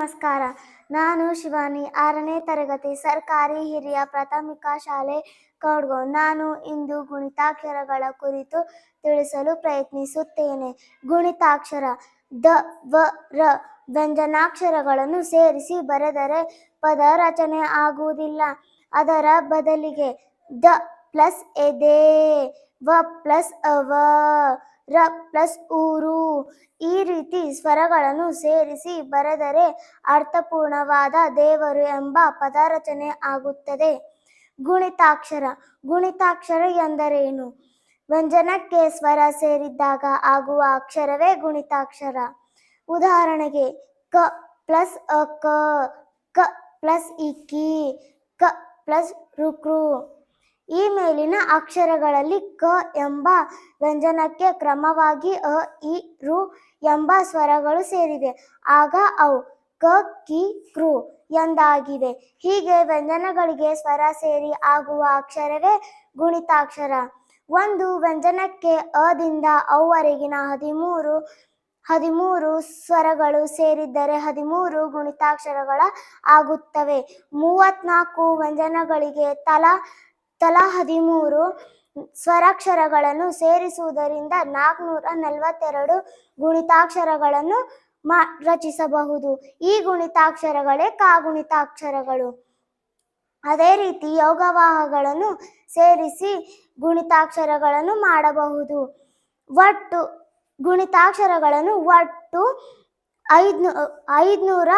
ನಮಸ್ಕಾರ. ನಾನು ಶಿವಾನಿ, ಆರನೇ ತರಗತಿ ಸರ್ಕಾರಿ ಹಿರಿಯ ಪ್ರಾಥಮಿಕ ಶಾಲೆ ಕೌಡ್ಗೋ. ನಾನು ಇಂದು ಗುಣಿತಾಕ್ಷರಗಳ ಕುರಿತು ತಿಳಿಸಲು ಪ್ರಯತ್ನಿಸುತ್ತೇನೆ. ಗುಣಿತಾಕ್ಷರ, ದ, ವ, ರ ವ್ಯಂಜನಾಕ್ಷರಗಳನ್ನು ಸೇರಿಸಿ ಬರೆದರೆ ಪದ ರಚನೆ ಆಗುವುದಿಲ್ಲ. ಅದರ ಬದಲಿಗೆ ದ ಪ್ಲಸ್ ಎದೆ ವ ಪ್ಲಸ್ ಅವ ರ ಪ್ಲಸ್ ಊರು. ಈ ರೀತಿ ಸ್ವರಗಳನ್ನು ಸೇರಿಸಿ ಬರೆದರೆ ಅರ್ಥಪೂರ್ಣವಾದ ದೇವರು ಎಂಬ ಪದರಚನೆ ಆಗುತ್ತದೆ. ಗುಣಿತಾಕ್ಷರ. ಗುಣಿತಾಕ್ಷರ ಎಂದರೇನು? ವ್ಯಂಜನಕ್ಕೆ ಸ್ವರ ಸೇರಿದ್ದಾಗ ಆಗುವ ಅಕ್ಷರವೇ ಗುಣಿತಾಕ್ಷರ. ಉದಾಹರಣೆಗೆ, ಕ ಪ್ಲಸ್ ಅ ಕ ಪ್ಲಸ್ ಇಕ್ಕಿ, ಕ ಪ್ಲಸ್ ರುಕ್ರು. ಈ ಮೇಲಿನ ಅಕ್ಷರಗಳಲ್ಲಿ ಕ ಎಂಬ ವ್ಯಂಜನಕ್ಕೆ ಕ್ರಮವಾಗಿ ಅ, ಇ, ರು ಎಂಬ ಸ್ವರಗಳು ಸೇರಿವೆ. ಆಗ ಅವು ಕ, ಕಿ, ಕೃ ಎಂದಾಗಿದೆ ಹೀಗೆ ವ್ಯಂಜನಗಳಿಗೆ ಸ್ವರ ಸೇರಿ ಆಗುವ ಅಕ್ಷರವೇ ಗುಣಿತಾಕ್ಷರ. ಒಂದು ವ್ಯಂಜನಕ್ಕೆ ಅದಿಂದ ಅವರೆಗಿನ ಹದಿಮೂರು ಹದಿಮೂರು ಸ್ವರಗಳು ಸೇರಿದ್ದರೆ ಹದಿಮೂರು ಗುಣಿತಾಕ್ಷರಗಳ ಆಗುತ್ತವೆ. ಮೂವತ್ನಾಲ್ಕು ವ್ಯಂಜನಗಳಿಗೆ ತಲಾ ತಲಾ ಹದಿಮೂರು ಸ್ವರಾಕ್ಷರಗಳನ್ನು ಸೇರಿಸುವುದರಿಂದ ನಾಲ್ಕುನೂರ ನಲವತ್ತೆರಡು ಗುಣಿತಾಕ್ಷರಗಳನ್ನು ಮಾ, ರಚಿಸಬಹುದು. ಈ ಗುಣಿತಾಕ್ಷರಗಳೇ ಕಾಗುಣಿತಾಕ್ಷರಗಳು. ಅದೇ ರೀತಿ ಯೋಗವಾಹಗಳನ್ನು ಸೇರಿಸಿ ಗುಣಿತಾಕ್ಷರಗಳನ್ನು ಮಾಡಬಹುದು. ಒಟ್ಟು ಗುಣಿತಾಕ್ಷರಗಳನ್ನು ಒಟ್ಟು ಐದ್ನೂ, ಐದುನೂರ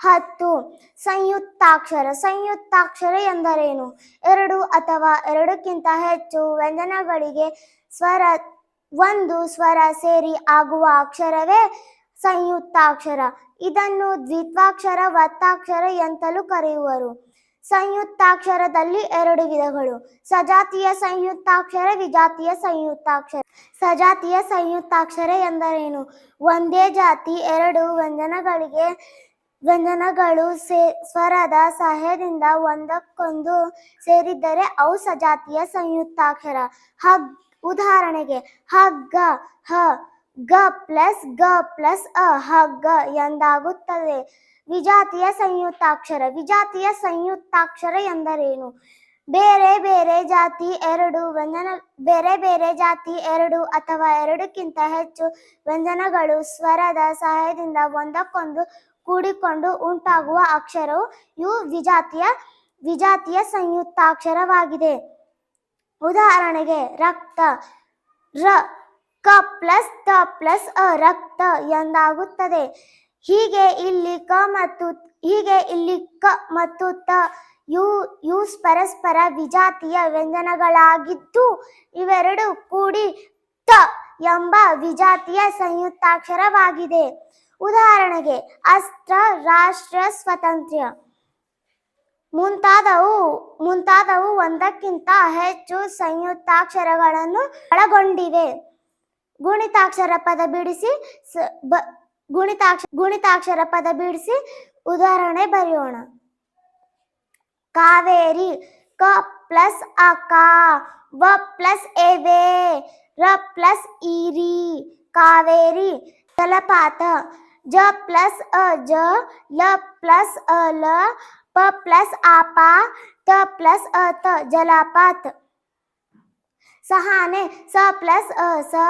ಹತ್ತು. ಸಂಯುಕ್ತಾಕ್ಷರ ಸಂಯುಕ್ತಾಕ್ಷರ ಎಂದರೇನು? ಎರಡು ಅಥವಾ ಎರಡಕ್ಕಿಂತ ಹೆಚ್ಚು ವ್ಯಂಜನಗಳಿಗೆ ಸ್ವರ, ಒಂದು ಸ್ವರ ಸೇರಿ ಆಗುವ ಅಕ್ಷರವೇ ಸಂಯುಕ್ತಾಕ್ಷರ. ಇದನ್ನು ದ್ವಿತ್ವಾಕ್ಷರ ಒತ್ತಾಕ್ಷರ ಎಂತಲೂ ಕರೆಯುವರು. ಸಂಯುಕ್ತಾಕ್ಷರದಲ್ಲಿ ಎರಡು ವಿಧಗಳು. ಸಜಾತಿಯ ಸಂಯುಕ್ತಾಕ್ಷರ, ವಿಜಾತಿಯ ಸಂಯುಕ್ತಾಕ್ಷರ. ಸಜಾತಿಯ ಸಂಯುಕ್ತಾಕ್ಷರ ಎಂದರೇನು? ಒಂದೇ ಜಾತಿ, ಎರಡು ವ್ಯಂಜನಗಳಿಗೆ ವ್ಯಂಜನಗಳು ಸೇ, ಸ್ವರದ ಸಹಾಯದಿಂದ ಒಂದಕ್ಕೊಂದು ಸೇರಿದ್ದರೆ ಅವು ಸಜಾತಿಯ ಸಂಯುಕ್ತಾಕ್ಷರ. ಹಗ್, ಉದಾಹರಣೆಗೆ ಹಗ್ಗ, ಹ, ಗ ಪ್ಲಸ್ ಗ ಪ್ಲಸ್ ಅ, ಹಗ್ಗ ಎಂದಾಗುತ್ತದೆ. ವಿಜಾತಿಯ ಸಂಯುಕ್ತಾಕ್ಷರ ವಿಜಾತಿಯ ಸಂಯುಕ್ತಾಕ್ಷರ ಎಂದರೇನು? ಬೇರೆ ಬೇರೆ ಜಾತಿ ಎರಡು, ವ್ಯಂಜನ, ಬೇರೆ ಬೇರೆ ಜಾತಿ ಎರಡು ಅಥವಾ ಎರಡಕ್ಕಿಂತ ಹೆಚ್ಚು ವ್ಯಂಜನಗಳು ಸ್ವರದ ಸಹಾಯದಿಂದ ಒಂದಕ್ಕೊಂದು ಕೂಡಿಕೊಂಡು ಉಂಟಾಗುವ ಅಕ್ಷರವು ಇವು ವಿಜಾತಿಯ ವಿಜಾತಿಯ ಸಂಯುಕ್ತಾಕ್ಷರವಾಗಿದೆ. ಉದಾಹರಣೆಗೆ ರಕ್ತ, ರ, ಕ ಪ್ಲಸ್ ತ ಪ್ಲಸ್ ಅ, ರಕ್ತ ಎಂದಾಗುತ್ತದೆ. ಹೀಗೆ ಇಲ್ಲಿ ಕ ಮತ್ತು ಹೀಗೆ ಇಲ್ಲಿ ಕ ಮತ್ತು ತ ಯು ಯೂಸ್ ಪರಸ್ಪರ ವಿಜಾತಿಯ ವ್ಯಂಜನಗಳಾಗಿದ್ದು ಇವೆರಡು ಕೂಡಿ ತ ಎಂಬ ವಿಜಾತಿಯ ಸಂಯುಕ್ತಾಕ್ಷರವಾಗಿದೆ. ಉದಾಹರಣೆಗೆ ಅಸ್ತ್ರ, ರಾಷ್ಟ್ರ, ಸ್ವಾತಂತ್ರ್ಯ. ಮುಂತಾದವು ಮುಂತಾದವು ಒಂದಕ್ಕಿಂತ ಹೆಚ್ಚು ಸಂಯುಕ್ತಾಕ್ಷರಗಳನ್ನು ಒಳಗೊಂಡಿವೆ. ಗುಣಿತಾಕ್ಷರ ಪದ ಬಿಡಿಸಿ ಬ- ಗುಣಿತಾಕ್ಷ ಗುಣಿತಾಕ್ಷರ ಪದ ಬಿಡಿಸಿ ಉದಾಹರಣೆ ಬರೆಯೋಣ ಕಾವೇರಿ ಕ ಪ್ಲಸ್ ಅಕ ವ ಪ್ಲಸ್ ಎವೆ ರ ಪ್ಲಸ್ ಈರಿ ಕಾವೇರಿ ಜಲಪಾತ ಜ ಪ್ಲಸ್ ಅ ಜ ಲ ಪ್ಲಸ್ ಅ ಲ ಪ ಪ್ಲಸ್ ಆಪ ತ ಪ್ಲಸ್ ಅ ತ ಜಲಪಾತ್ ಸಹಾನೆ ಸ ಪ್ಲಸ್ ಅ ಸ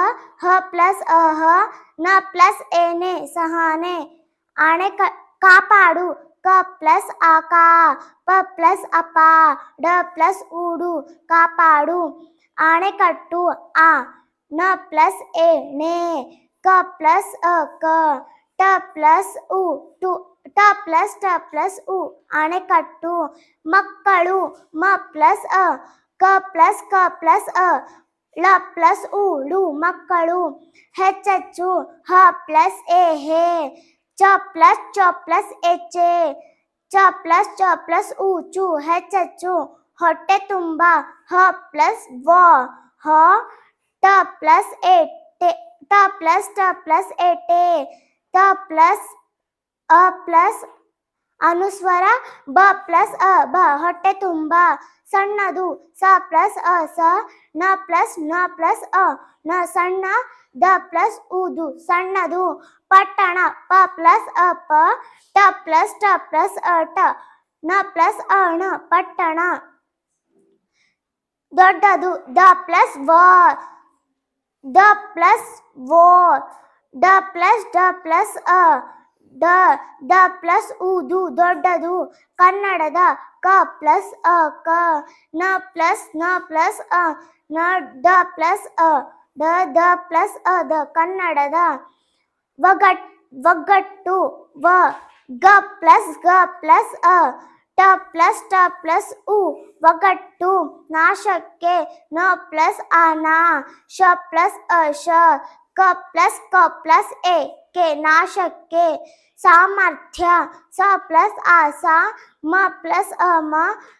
ಹ ಪ್ಲಸ್ ಅ ಹ ನ ಪ್ಲಸ್ ಎನೆ ಸಹಾನೆ ಆಣೆ ಕಾಪಾಡು ಕ ಪ್ಲಸ್ ಆಕ ಪ ಪ್ಲಸ್ ಅಪ ಡ ಪ್ಲಸ್ ಊಡು ಕಾಪಾಡು ಆಣೆಕಟ್ಟು ಆ ನ ಪ್ಲಸ್ ಎ ನೆ ಕ ಪ್ಲಸ್ ಅ ಕ ಟ ಪ್ಲಸ್ ಉ ಟು ಟ ಪ್ಲಸ್ ಟ ಪ್ಲಸ್ ಉ ಅಣೆಕಟ್ಟು ಮಕ್ಕಳು ಮ ಪ್ಲಸ್ ಅ ಕ ಪ್ಲಸ್ ಕ ಪ್ಲಸ್ ಅ ಳ ಪ್ಲಸ್ ಉ ಳು ಮಕ್ಕಳು ಹೆಚ್ಚೆಚ್ಚು ಹ ಪ್ಲಸ್ ಎ ಹೇ ಚ ಪ್ಲಸ್ ಚ ಪ್ಲಸ್ ಎಚ್ಚೆ ಚ ಪ್ಲಸ್ ಚ ಪ್ಲಸ್ ಉ ಚು ಹೆಚ್ಚೆಚ್ಚು ಹೊಟ್ಟೆ ತುಂಬ ಹ ಪ್ಲಸ್ ವ ಹ ಟ ಪ್ಲಸ್ ಎ ಟೆ ಟ ಪ್ಲಸ್ ಟ ಪ್ಲಸ್ ಎ ಟೆ ತ ಪ್ಲಸ್ ಅ ಪ್ಲಸ್ ಅನುಸ್ವರ, ಬ ಪ್ಲಸ್ ಅ, ಬ, ಹೊಟ್ಟೆ ತುಂಬ, ಸಣ್ಣದು, ಸ ಪ್ಲಸ್ ಅ, ಸ, ನ ಪ್ಲಸ್ನ ಪ್ಲಸ್ ಅ, ನ ಸಣ್ಣ, ದ ಪ್ಲಸ್ ಉದು, ಸಣ್ಣದು, ಪಟ್ಟಣ, ಪ ಪ್ಲಸ್ ಅ, ಪ, ಟ ಪ್ಲಸ್ ಟ ಪ್ಲಸ್ ಅ, ಟ, ನ ಪ್ಲಸ್ ಅ, ಣ, ಪಟ್ಟಣ. ದೊಡ್ಡದು, ದ ಪ್ಲಸ್ ವ, ದ ಪ್ಲಸ್ ವೋ, ದ ಪ್ಲಸ್ ಡ ಪ್ಲಸ್ ಅ ದ ದ ಪ್ಲಸ್ ಉದು ದೊಡ್ಡದು. ಕನ್ನಡದ ಕ ಪ್ಲಸ್ ಅ, ಕ, ನ ಪ್ಲಸ್ನ ಪ್ಲಸ್ ಅ, ನ ದ ಪ್ಲಸ್ ಅ, ದ ದ ಪ್ಲಸ್ ಅ, ದ ಕನ್ನಡದ ಒಗಟ್ ಒಗ್ಗಟ್ಟು ವ, ಗ ಪ್ಲಸ್ ಗ ಪ್ಲಸ್ ಅ, ಟ ಪ್ಲಸ್ ಟ ಪ್ಲಸ್ ಉ ಒಗಟ್ಟು ನಾಶಕ್ಕೆ ನ ಪ್ಲಸ್ ಅ, ನ, ಶ ಪ್ಲಸ್ ಅ, ಶ ಕ ಪ್ಲಸ್ ಕ ಪ್ಲಸ್ ಎ ಕೆ ನಾಶಕ್ಕೆ ಸಾಮರ್ಥ್ಯ ಸ ಪ್ಲಸ್ ಆ ಸ ಮ ಪ್ಲಸ್ ಅ ಮ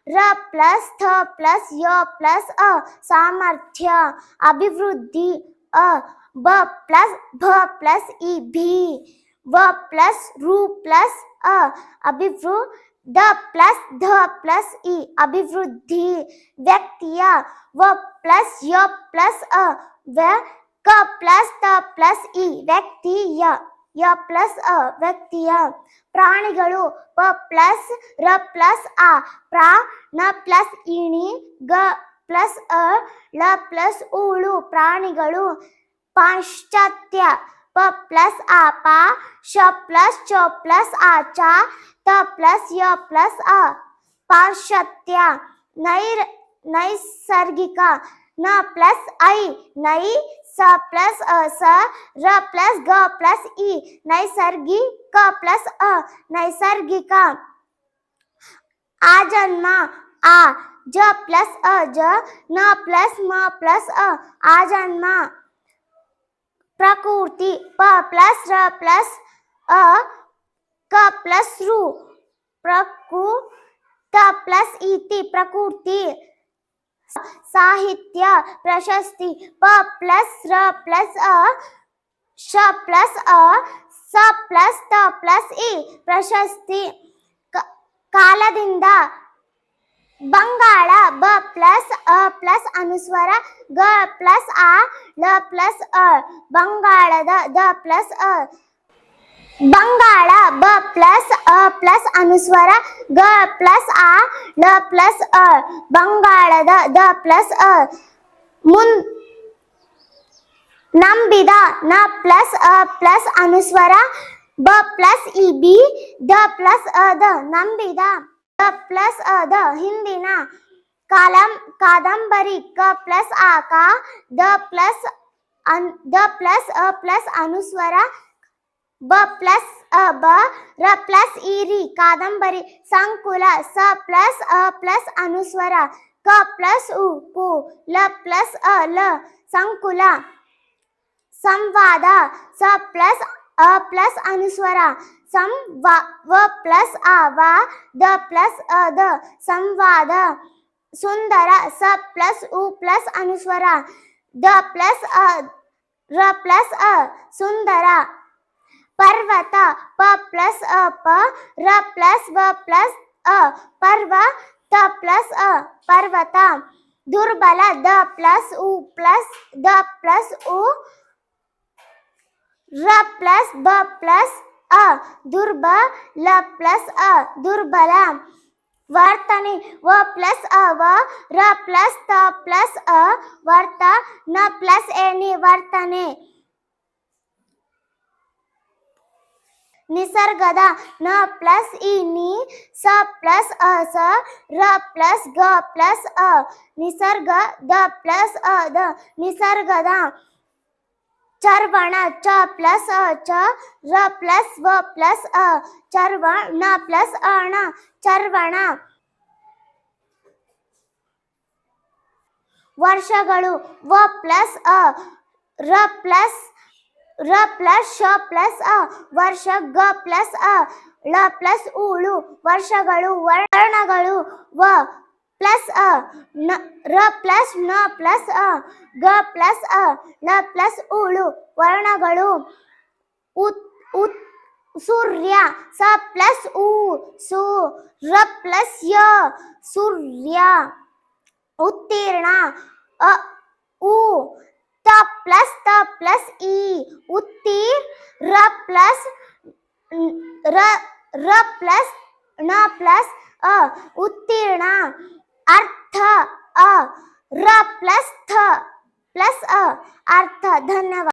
ರ ಪ್ಲಸ್ ಥ ಪ್ಲಸ್ ಯ ಪ್ಲಸ್ ಅ ಸಾಮರ್ಥ್ಯ ಅಭಿವೃದ್ಧಿ ಅ ಬ ಪ್ಲಸ್ ಭ ಪ್ಲಸ್ ಇ ಭಿ ವ ಪ್ಲಸ್ ರು ಪ್ಲಸ್ ಅ ಅಭಿವೃ ದ ಪ್ಲಸ್ ಧ ಪ್ಲಸ್ ಇ ಅಭಿವೃದ್ಧಿ ವ್ಯಕ್ತಿಯ ವ ಪ್ಲಸ್ ಯ ಪ್ಲಸ್ ಅ ವ ಕ ಪ್ಲಸ್ ತ ಪ್ಲಸ್ ಇ ವ್ಯಕ್ತಿಯ ಯ ಪ್ಲಸ್ ಅ ವ್ಯಕ್ತಿಯ ಪ್ರಾಣಿಗಳು ಪ ಪ್ಲಸ್ ರ ಪ್ಲಸ್ ಆ, ಪ್ರಾ, ನ ಪ್ಲಸ್ ಇಣಿ, ಗ ಪ್ಲಸ್ ಅ, ಳ ಪ್ಲಸ್ ಉಳು ಪ್ರಾಣಿಗಳು ಪಾಶ್ಚಾತ್ಯ, ಪ ಪ್ಲಸ್ ಆ, ಪ ಶ ಪ್ಲಸ್ ಚ ಪ್ಲಸ್ ಆ, ಚ, ತ ಪ್ಲಸ್ ಯ ಪ್ಲಸ್ ಅ. ಪಾಶ್ಚಾತ್ಯ, ನೈರ್, ನೈಸರ್ಗಿಕ ನ ಪ್ಲಸ್ ಐ ನೈ ಸ ಪ್ಲಸ್ ಅ ಸ ರ ಪ್ಲಸ್ ಗ ಪ್ಲಸ್ ಇ ನೈಸರ್ಗಿಕ ಪ್ಲಸ್ ಅ ನೈಸರ್ಗಿಕ ಆಜನ್ಮ ಆ ಜ ಪ್ಲಸ್ ಅ ಜ ನ ಪ್ಲಸ್ ಮ ಪ್ಲಸ್ ಅ ಆಜನ್ಮ ಪ್ರಕೃತಿ ಪ ಪ್ಲಸ್ ರ ಪ್ಲಸ್ ಅ ಕ ಪ್ಲಸ್ ರು ಪ್ರಕು ತ ಪ್ಲಸ್ ಇತಿ ಪ್ರಕೃತಿ ಸಾಹಿತ್ಯ ಪ್ರಶಸ್ತಿ ಪ ಪ್ಲಸ್ ರ ಪ್ಲಸ್ ಅ ಶ ಪ್ಲಸ್ ಅ, ಸ ಪ್ಲಸ್ ತ ಪ್ಲಸ್ ಇ ಪ್ರಶಸ್ತಿ. ಕಾಲದಿಂದ ಬಂಗಾಳ ಬ ಪ್ಲಸ್ ಅ ಪ್ಲಸ್ ಅನುಸ್ವರ, ಗ ಪ್ಲಸ್ ಆ ಲ ಪ್ಲಸ್ ಅ, ಬಂಗಾಳದ ದ ಪ್ಲಸ್ ಅ ಬಂಗಾಳ, ಬ ಪ್ಲಸ್ ಅ ಪ್ಲಸ್ ಅನುಸ್ವರ, ಗ ಪ್ಲಸ್ ಆ ಲ ಪ್ಲಸ್ ಅ, ಬಂಗಾಳದ ದ ಪ್ಲಸ್ ಅ. ಮುನ್ ನಂಬಿದ, ನ ಪ್ಲಸ್ ಅ ಪ್ಲಸ್ ಅನುಸ್ವರ, ಬ ಪ್ಲಸ್ ಇ ಬಿ, ದ ಪ್ಲಸ್ ಅ ದ. ನಂಬಿದ, ದ ಪ್ಲಸ್ ಅ ದ. ಹಿಂದಿನ ಕಾಲಂ, ಕಾದಂಬರಿ, ಕ ಪ್ಲಸ್ ಆ, ಕ, ದ ಪ್ಲಸ್ ಅನ್, ದ ಪ್ಲಸ್ ಅ ಪ್ಲಸ್ ಅನುಸ್ವರ ಬ ಪ್ಲಸ್ ಅ ಬ ರ ಪ್ಲಸ್ ಇರಿ ಕಾದಂಬರಿ ಸಂಕುಲ ಸ ಪ್ಲಸ್ ಅ ಪ್ಲಸ್ ಅನುಸ್ವರ ಕ ಪ್ಲಸ್ ಉ ಕು ಲ ಪ್ಲಸ್ ಅ ಲ ಸಂಕುಲ ಸಂವಾದ ಸ ಪ್ಲಸ್ ಅ ಪ್ಲಸ್ ಅನುಸ್ವರ ಸಂ ವ ವ ಪ್ಲಸ್ ಆ ವ ದ ಪ್ಲಸ್ ಅ ದ ಸಂವಾದ ಸುಂದರ ಸ ಪ್ಲಸ್ ಉ ಪ್ಲಸ್ ಅನುಸ್ವರ ದ ಪ್ಲಸ್ ಅ ರ ಪ್ಲಸ್ ಅ ಸುಂದರ ಪರ್ವತ ಪ ಪ್ಲಸ್ ಅ ಪ ರ ಪ್ಲಸ್ ವ ಪ್ಲಸ್ ಅ ಪರ್ವ ತ ಪ್ಲಸ್ ಅ ಪರ್ವತ ದುರ್ಬಲ ದ ಪ್ಲಸ್ ಉ ಪ್ಲಸ್ ದ ಪ್ಲಸ್ ಉ ರ ಪ್ಲಸ್ ಬ ಪ್ಲಸ್ ಅ ದುರ್ಬ ಲ ಪ್ಲಸ್ ಅ ದುರ್ಬಲ ವರ್ತನೆ ವ ಪ್ಲಸ್ ಅ ವ ರ ಪ್ಲಸ್ ತ ಪ್ಲಸ್ ಅ ವರ್ತ ನ ಪ್ಲಸ್ ಎನಿ ವರ್ತನೆ ನಿಸರ್ಗದ ನ ಪ್ಲಸ್ ಇ ನಿ, ಸ ಪ್ಲಸ್ ಅ, ಸ, ರ ಪ್ಲಸ್ ಗ ಪ್ಲಸ್ ಅ, ನಿಸರ್ಗ ದ ಪ್ಲಸ್ ಅ, ದ, ನಿಸರ್ಗದ ಚರ್ವಣ ಚ ಪ್ಲಸ್ ಅ, ಚ, ರ ಪ್ಲಸ್ ವ ಪ್ಲಸ್ ಅ, ಚರ್ವಣ ಪ್ಲಸ್ ಅಣ, ಚರ್ವಣ. ವರ್ಷಗಳು ವ ಪ್ಲಸ್ ಅ, ರ ಪ್ಲಸ್ ರ ಪ್ಲಸ್ ಶ ಪ್ಲಸ್ ಅ, ವರ್ಷ ಗ ಪ್ಲಸ್ ಅ, ಳ ಪ್ಲಸ್ ಉಳು ವರ್ಷಗಳು ವರ್ಣಗಳು, ವ ಪ್ಲಸ್ ಅ, ನ, ರ ಪ್ಲಸ್ನ ಪ್ಲಸ್ ಅ, ಗ ಪ್ಲಸ್ ಅ ಲ ಪ್ಲಸ್ ಉಳು ವರ್ಣಗಳು, ಉತ್ ಉತ್, ಸೂರ್ಯ, ಸ ಪ್ಲಸ್ ಉ ಸು, ರ ಪ್ಲಸ್ ಯ, ಸೂರ್ಯ, ಉತ್ತೀರ್ಣ, ಅ, ಉ त प्लस त प्लस ई उत्तीर र प्लस, र र प्लस, न प्लस, अ, उत्तीर्ण, अर्थ, अ, र प्लस, थ, प्लस, अ, अर्थ, धन्यवाद।